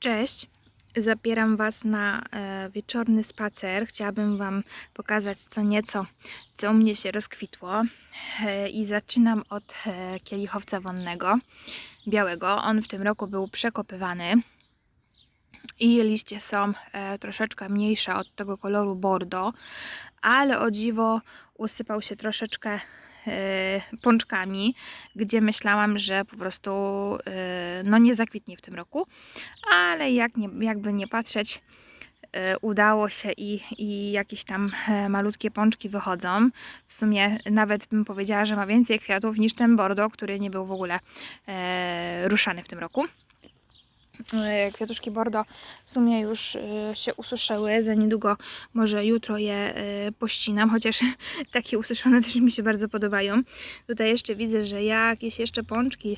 Cześć, zabieram Was na e, wieczorny spacer. Chciałabym Wam pokazać co nieco, co u mnie się rozkwitło. E, I zaczynam od e, kielichowca wonnego, białego. On w tym roku był przekopywany i liście są troszeczkę mniejsze od tego koloru bordo, ale o dziwo usypał się troszeczkę pączkami, gdzie myślałam, że po prostu e, no nie zakwitnie w tym roku, ale jak nie, jakby nie patrzeć, e, udało się i, i jakieś tam e, malutkie pączki wychodzą. W sumie nawet bym powiedziała, że ma więcej kwiatów niż ten bordo, który nie był w ogóle e, ruszany w tym roku. E, Kwiatuszki bordo w sumie już e, się ususzyły. Za niedługo, może jutro je e, pościnam, chociaż takie ususzone też mi się bardzo podobają. Tutaj jeszcze widzę, że jakieś jeszcze pączki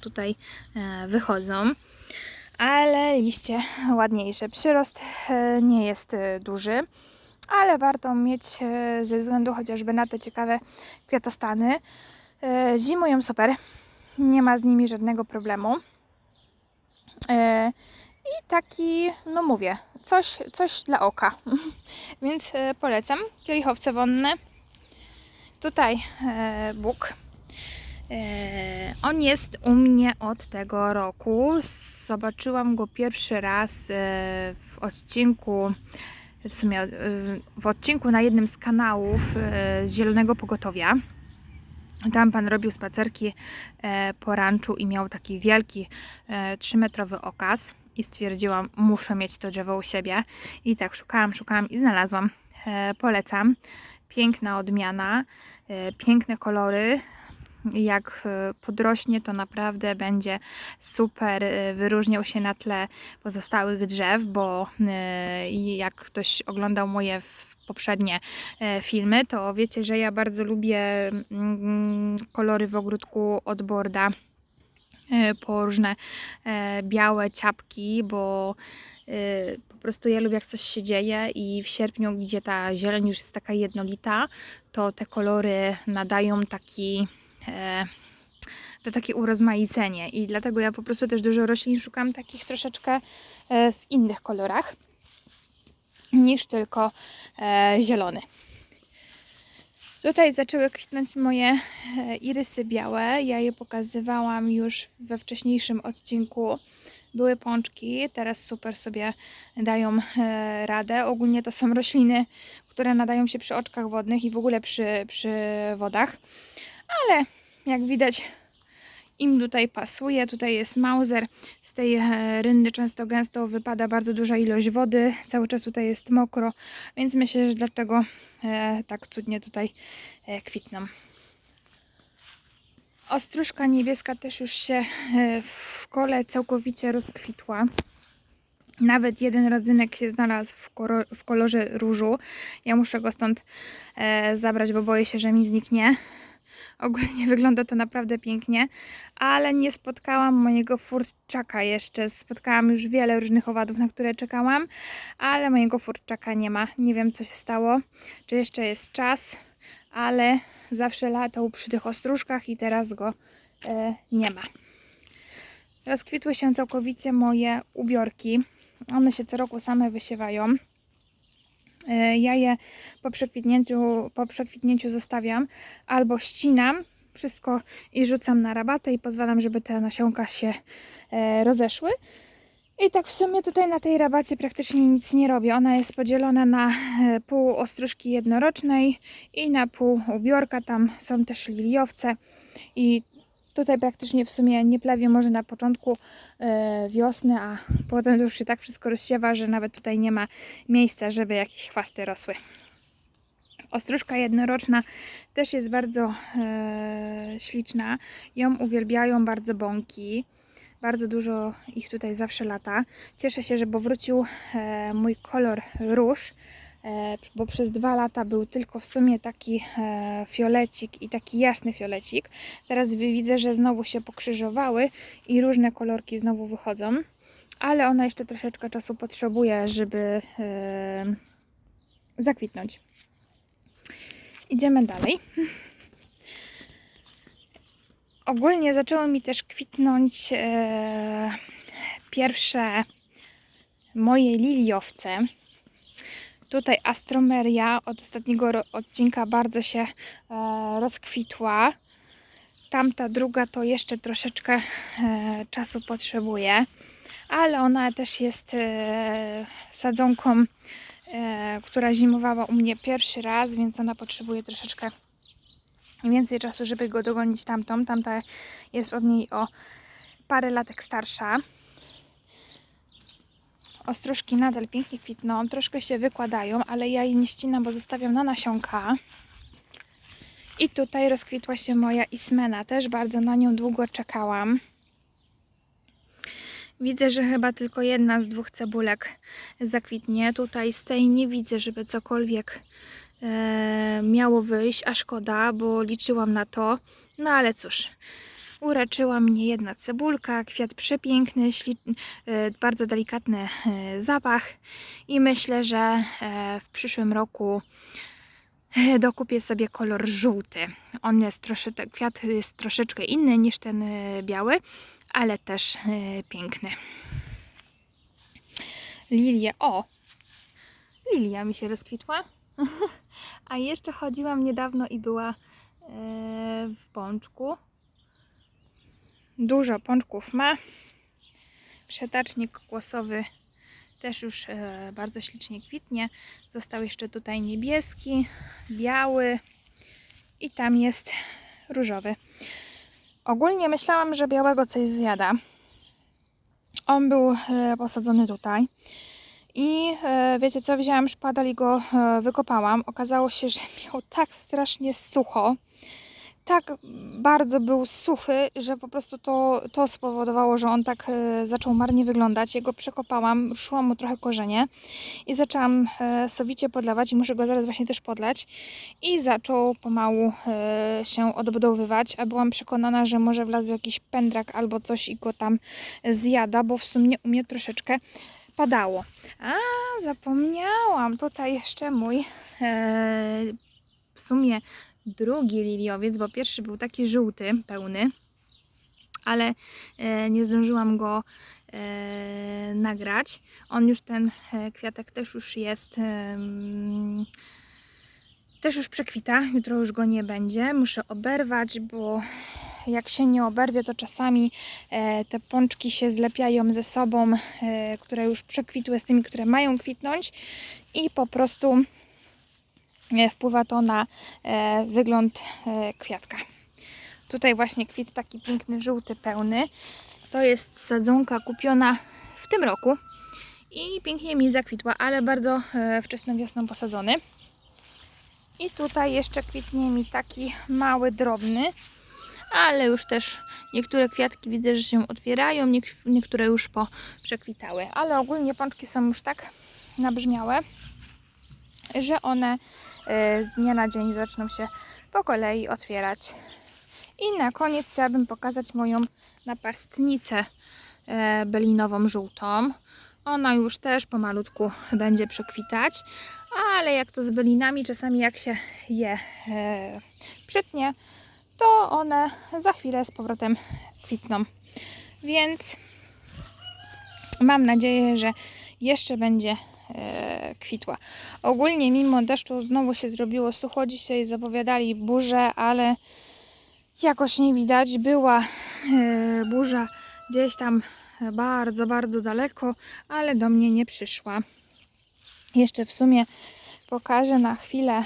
tutaj wychodzą. Ale liście ładniejsze. Przyrost nie jest duży, ale warto mieć ze względu chociażby na te ciekawe kwiatostany. Zimują super. Nie ma z nimi żadnego problemu. E, I taki, no mówię, coś, coś dla oka. Więc e, polecam. Kielichowce wonne. Tutaj e, Bóg. On jest u mnie od tego roku. Zobaczyłam go pierwszy raz w odcinku, w sumie w odcinku na jednym z kanałów z Zielonego Pogotowia. Tam pan robił spacerki e, po ranczu i miał taki wielki e, 3-metrowy okaz i stwierdziłam, muszę mieć to drzewo u siebie. I tak szukałam, szukałam i znalazłam. E, polecam. Piękna odmiana, e, piękne kolory. Jak e, podrośnie, to naprawdę będzie super e, wyróżniał się na tle pozostałych drzew, bo e, jak ktoś oglądał moje poprzednie e, filmy, to wiecie, że ja bardzo lubię mm, kolory w ogródku od borda e, po różne e, białe ciapki, bo po prostu ja lubię jak coś się dzieje i w sierpniu, gdzie ta zieleń już jest taka jednolita, to te kolory nadają taki to takie urozmaicenie. I dlatego ja po prostu też dużo roślin szukam takich troszeczkę w innych kolorach niż tylko e, zielony. Tutaj zaczęły kwitnąć moje e, irysy białe. Ja je pokazywałam już we wcześniejszym odcinku. Były pączki, teraz super sobie dają e, radę. Ogólnie to są rośliny, które nadają się przy oczkach wodnych i w ogóle przy, przy wodach. Ale jak widać, im tutaj pasuje. Tutaj jest mauser. Z tej e, rynny często gęsto wypada bardzo duża ilość wody. Cały czas tutaj jest mokro, więc myślę, że dlatego e, tak cudnie tutaj e, kwitną. Ostróżka niebieska też już się w kole całkowicie rozkwitła. Nawet jeden rodzynek się znalazł w, w kolorze różu. Ja muszę go stąd e, zabrać, bo boję się, że mi zniknie. Ogólnie wygląda to naprawdę pięknie, ale nie spotkałam mojego furczaka jeszcze. Spotkałam już wiele różnych owadów, na które czekałam, ale mojego furczaka nie ma. Nie wiem, co się stało, czy jeszcze jest czas, ale zawsze latał przy tych ostróżkach i teraz go e, nie ma. Rozkwitły się całkowicie moje ubiorki. One się co roku same wysiewają. E, Ja je po przekwitnięciu, po przekwitnięciu zostawiam albo ścinam wszystko i rzucam na rabatę i pozwalam, żeby te nasionka się e, rozeszły. I tak w sumie tutaj na tej rabacie praktycznie nic nie robię. Ona jest podzielona na e, pół ostróżki jednorocznej i na pół ubiorka. Tam są też liliowce i tutaj praktycznie w sumie nie plawię może na początku e, wiosny, a potem już się tak wszystko rozsiewa, że nawet tutaj nie ma miejsca, żeby jakieś chwasty rosły. Ostróżka jednoroczna też jest bardzo e, śliczna. Ją uwielbiają bardzo bąki. Bardzo dużo ich tutaj zawsze lata. Cieszę się, że bo wrócił e, mój kolor róż, bo przez dwa lata był tylko w sumie taki e, fiolecik i taki jasny fiolecik. Teraz wi- widzę, że znowu się pokrzyżowały i różne kolorki znowu wychodzą, ale ona jeszcze troszeczkę czasu potrzebuje, żeby e, zakwitnąć. Idziemy dalej. Ogólnie zaczęły mi też kwitnąć e, pierwsze moje liliowce. Tutaj astromeria od ostatniego odcinka bardzo się e, rozkwitła. Tamta druga to jeszcze troszeczkę e, czasu potrzebuje, ale ona też jest e, sadzonką, która zimowała u mnie pierwszy raz, więc ona potrzebuje troszeczkę więcej czasu, żeby go dogonić tamtą. Tamta jest od niej o parę latek starsza. Ostrożki nadal pięknie kwitną, troszkę się wykładają, ale ja jej nie ścinam, bo zostawiam na nasionka. I tutaj rozkwitła się moja ismena, też bardzo na nią długo czekałam. Widzę, że chyba tylko jedna z dwóch cebulek zakwitnie. Tutaj z tej nie widzę, żeby cokolwiek e, miało wyjść, a szkoda, bo liczyłam na to. No ale cóż, uraczyła mnie jedna cebulka, kwiat przepiękny, e, bardzo delikatny e, zapach i myślę, że e, w przyszłym roku dokupię sobie kolor żółty. On jest troszeczkę, kwiat jest troszeczkę inny niż ten biały, ale też piękny. Lilie, o! Lilia mi się rozkwitła. A jeszcze chodziłam niedawno i była w pączku. Dużo pączków ma. Przetacznik głosowy też już e, bardzo ślicznie kwitnie. Został jeszcze tutaj niebieski, biały i tam jest różowy. Ogólnie myślałam, że białego coś zjada. On był e, posadzony tutaj. I e, wiecie co, wzięłam szpadel i go wykopałam. Okazało się, że miał tak strasznie sucho. Tak bardzo był suchy, że po prostu to, to spowodowało, że on tak e, zaczął marnie wyglądać. Jego przekopałam, ruszyłam mu trochę korzenie i zaczęłam e, sowicie podlewać i muszę go zaraz właśnie też podlać. I zaczął pomału e, się odbudowywać, a byłam przekonana, że może wlazł jakiś pędrak albo coś i go tam zjada, bo w sumie u mnie troszeczkę padało. A, zapomniałam. Tutaj jeszcze mój w sumie drugi liliowiec, bo pierwszy był taki żółty, pełny, ale e, nie zdążyłam go e, nagrać. On już ten e, kwiatek też już jest też już przekwita, jutro już go nie będzie. Muszę oberwać, bo jak się nie oberwie, to czasami te pączki się zlepiają ze sobą, które już przekwitły z tymi, które mają kwitnąć i po prostu wpływa to na e, wygląd e, kwiatka. Tutaj właśnie kwit taki piękny, żółty, pełny. To jest sadzonka kupiona w tym roku i pięknie mi zakwitła, ale bardzo e, wczesną wiosną posadzony. I tutaj jeszcze kwitnie mi taki mały, drobny, ale już też niektóre kwiatki widzę, że się otwierają, niek- niektóre już po przekwitały. Ale ogólnie pączki są już tak nabrzmiałe, że one e, z dnia na dzień zaczną się po kolei otwierać. I na koniec chciałabym pokazać moją napastnicę e, belinową żółtą. Ona już też pomalutku będzie przekwitać, ale jak to z belinami, czasami jak się je e, przytnie, to one za chwilę z powrotem kwitną. Więc mam nadzieję, że jeszcze będzie kwitła. Ogólnie mimo deszczu znowu się zrobiło sucho. Dzisiaj zapowiadali burzę, ale jakoś nie widać. Była e, burza gdzieś tam bardzo, bardzo daleko, ale do mnie nie przyszła. Jeszcze w sumie pokażę na chwilę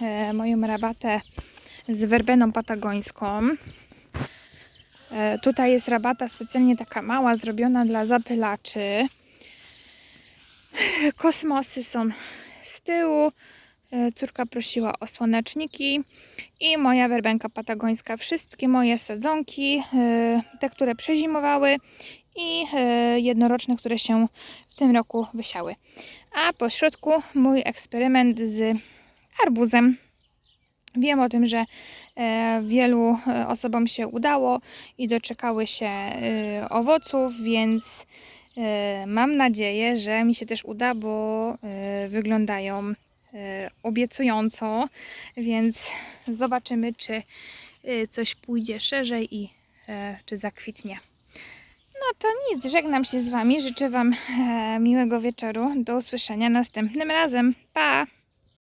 e, moją rabatę z werbeną patagońską. E, tutaj jest rabata specjalnie taka mała, zrobiona dla zapylaczy. Kosmosy są z tyłu. E, Córka prosiła o słoneczniki i moja werbenka patagońska. Wszystkie moje sadzonki, e, te, które przezimowały i e, jednoroczne, które się w tym roku wysiały. A po środku mój eksperyment z arbuzem. Wiem o tym, że wielu osobom się udało i doczekały się owoców, więc mam nadzieję, że mi się też uda, bo e, wyglądają e, obiecująco, więc zobaczymy, czy e, coś pójdzie szerzej i e, czy zakwitnie. No to nic, żegnam się z Wami. Życzę Wam e, miłego wieczoru. Do usłyszenia następnym razem. Pa!